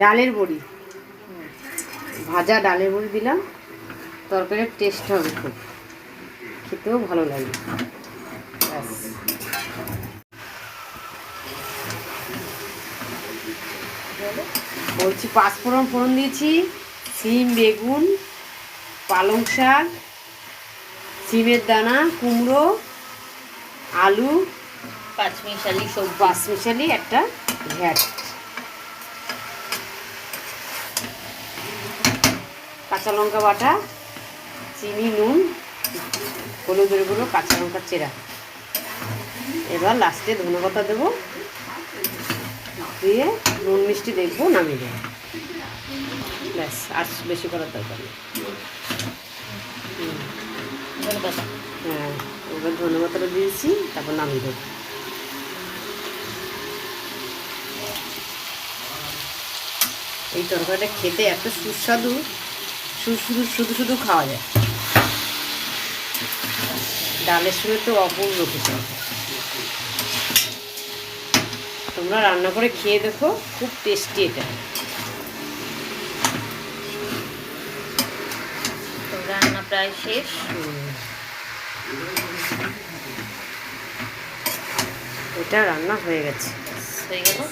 ডালের বড়ি। ভাজা ডালের বড়ি দিলাম। তরকারির টেস্ট হবে খুব। খেতেও ভালো লাগে। বলছি পাঁচফোড়ন ফোড়ন দিয়েছি। সিম, বেগুন, পালং শাক, সিমের দানা, কুমড়ো, আলু, পাঁচমিশালি সবজি পাঁচ মিশালি একটা ঘ্যাট। কাঁচা লঙ্কা বাটা, চিনি, নুন, হলুদের গুঁড়ো, কাঁচা লঙ্কা চেরা। এবার লাস্টে ধনে পাতা দেবো। দিয়ে নুন মিষ্টি দেখব, নামিয়ে দেবো। ব্যাস, আর বেশি করার দরকার নেই। হ্যাঁ এবার ধনে পাতাটা দিয়েছি, তারপর নামিয়ে দেবো। এই তরকারিটা খেতে এত সুস্বাদু। শু- শুধু শুধু শুধু খাওয়া যায়। ডালের সঙ্গে তো অপূর্ব খেতে তোমরা রান্না করে খেয়ে দেখো, খুব টেস্টি এটা। রান্না প্রায় শেষ। এটা রান্না হয়ে গেছে। হয়ে গেল।